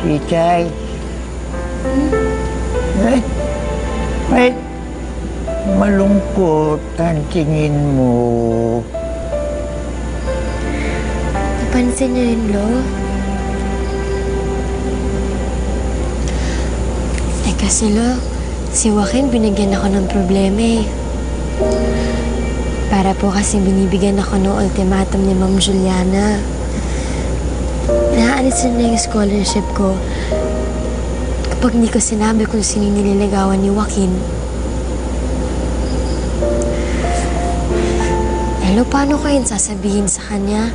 Chay. Eh, eh, malungkot ang tingin mo. Napansin niyo yun, Lo? Eh kasi, Lo, si Joaquin binigyan ako ng problema eh. Para po kasi binibigyan ako ng ultimatum ni Ma'am Juliana. Naaalis na yung scholarship ko kapag hindi ko sinabi kung sino yung nililigawan ni Joaquin. Hello, paano ko yun sasabihin sa kanya?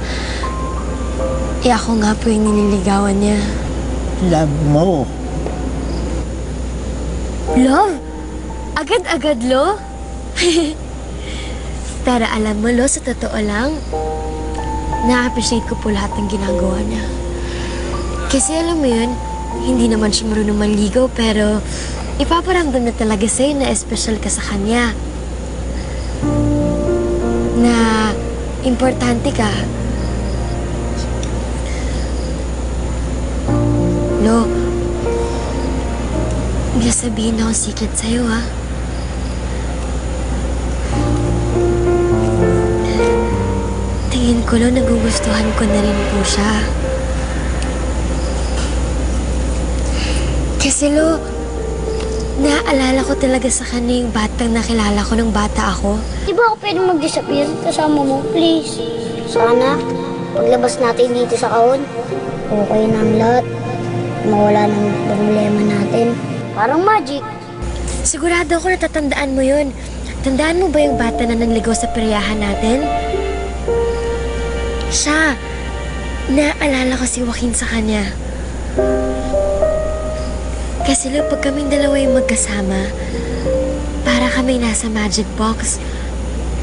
Eh ako nga po yung nililigawan niya. Love mo. Love? Agad-agad, Lo? Pero alam mo, Lo, sa totoo lang, na-appreciate ko po lahat ng ginagawa niya. Kasi alam mo yun, hindi naman siya marunong manligaw, pero ipaparamdam na talaga sa'yo na espesyal ka sa kanya. Na importante ka. Lo, may sabihin akong secret sa'yo, ha? Tingin ko, Lo, nagugustuhan ko na rin po siya. Kasi, Lo, naaalala ko talaga sa kanya yung batang nakilala ko nung bata ako. Di ba ako pwede mag-disappear kasama mo, please? Sana, paglabas natin dito sa kahon, okay na ang lahat. Mawala ng problema natin. Parang magic. Sigurado ako natatandaan mo yun. Tandaan mo ba yung bata na nangligaw sa peryahan natin? Siya. Naalala ko si Joaquin sa kanya. Kasi lo, pag kaming dalawa yung magkasama, para kami nasa magic box,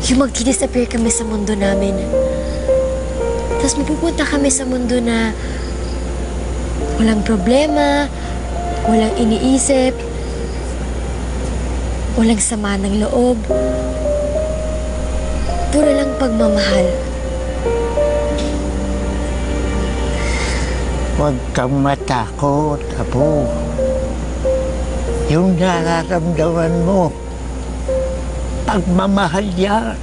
yung mag-disappear kami sa mundo namin. Tapos mapupunta kami sa mundo na walang problema, walang iniisip, walang sama ng loob, puro lang pagmamahal. Huwag kang matakot, Apo. Yung nararamdaman mo, pagmamahal yan.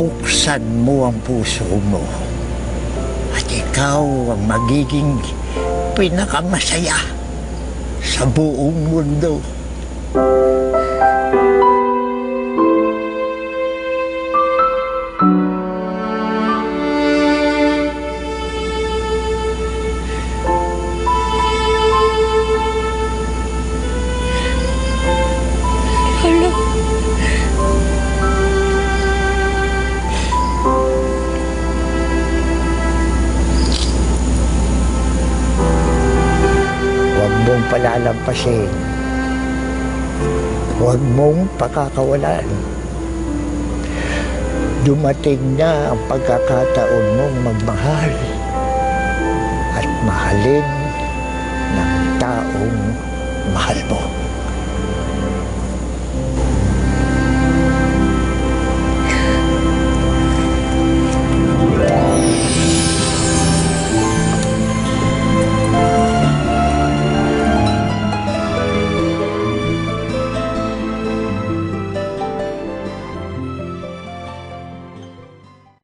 Buksan mo ang puso mo. At ikaw ang magiging pinakamasaya sa buong mundo. Hala. Mong palalampasin. Huwag mong pakakawalan. Dumating na ang pagkakataon mong magmahal at mahalin ng taong mahal mo.